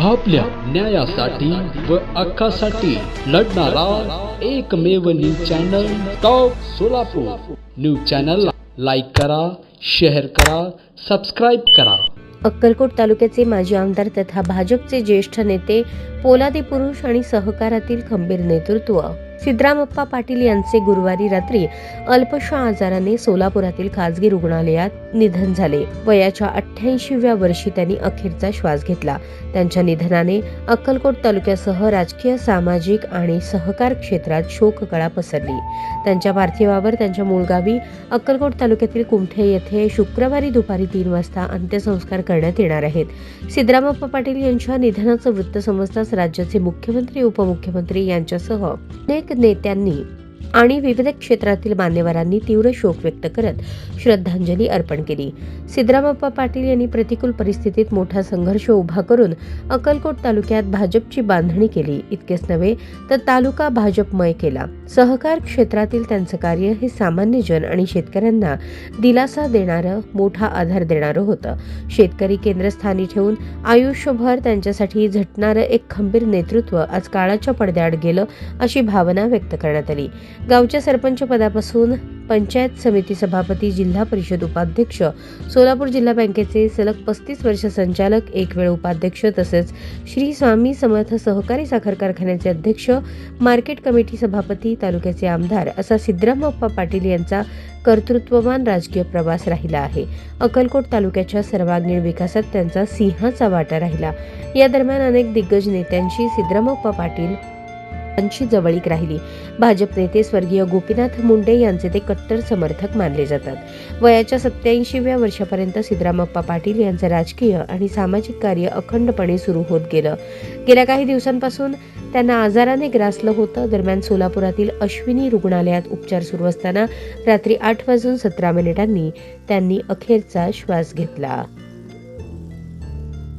आपल्या न्यायासाठी व हक्कासाठी लढणारा एकमेव news channel top Solapur. News चॅनलला लाईक करा शेअर करा सबस्क्राईब करा. अक्कलकोट तालुक्याचे माजी आमदार तथा भाजपचे ज्येष्ठ नेते पोलादी पुरुष आणि सहकारातील खंबीर नेतृत्व. सिद्धरामप्पा पाटील यांचे गुरुवारी रात्री अल्पशा आजाराने सोलापुरातील खासगी रुग्णालयात निधन झाले. वयाच्या अठ्ठ्याऐंशीव्या वर्षी त्यांनी अखेरचा श्वास घेतला. त्यांच्या निधनाने अक्कलकोट तालुक्यासह राजकीय सामाजिक आणि सहकार क्षेत्रात शोककळा पसरली. त्यांच्या पार्थिवावर त्यांच्या मूळगावी अक्कलकोट तालुक्यातील कुमठे येथे शुक्रवारी दुपारी तीन वाजता अंत्यसंस्कार करण्यात येणार आहेत. सिद्धरामप्पा पाटील यांच्या निधनाचं वृत्त समजताच राज्याचे मुख्यमंत्री उपमुख्यमंत्री यांच्यासह अनेक नेत्यांनी आणि विविध क्षेत्रातील मान्यवरांनी तीव्र शोक व्यक्त करत श्रद्धांजली अर्पण केली. सिद्धरामप्पा पाटील यांनी प्रतिकूल परिस्थितीत मोठा संघर्ष उभा करून अक्कलकोट तालुक्यात भाजपची बांधणी केली. इतकेच नव्हे तर तालुका भाजपमय केला. सहकार क्षेत्रातील त्यांचं कार्य हे सामान्य जन आणि शेतकऱ्यांना दिलासा देणारं मोठा आधार देणारं होतं. शेतकरी केंद्रस्थानी ठेवून आयुष्यभर त्यांच्यासाठी झटणारं एक खंबीर नेतृत्व आज काळाच्या पडद्याआड गेलं अशी भावना व्यक्त करण्यात आली. गावच्या सरपंच पदापासून पंचायत समिती सभापती जिल्हा परिषद उपाध्यक्ष सोलापूर जिल्हा बँकेचे सलग पस्तीस वर्ष संचालक एक वेळ उपाध्यक्ष तसेच श्री स्वामी समर्थ सहकारी साखर कारखान्याचे अध्यक्ष मार्केट कमिटी सभापती तालुक्याचे आमदार असा सिद्धरामप्पा पाटील यांचा कर्तृत्ववान राजकीय प्रवास राहिला आहे. अक्कलकोट तालुक्याच्या सर्वांगीण विकासात त्यांचा सिंहाचा वाटा राहिला. या दरम्यान अनेक दिग्गज नेत्यांशी सिद्धरामप्पा पाटील यांची जवळीक राहिली. भाजप नेते स्वर्गीय गोपीनाथ मुंडे यांचे ते कट्टर समर्थक मानले जातात. वयाच्या सत्याऐंशीव्या वर्षापर्यंत सिद्धरामप्पा पाटील यांचं राजकीय आणि सामाजिक कार्य अखंडपणे सुरू होत गेलं. गेल्या काही दिवसांपासून त्यांना आजाराने ग्रासलं होतं. दरम्यान सोलापुरातील अश्विनी रुग्णालयात उपचार सुरू असताना रात्री आठ वाजून सतरा मिनिटांनी त्यांनी अखेरचा श्वास घेतला.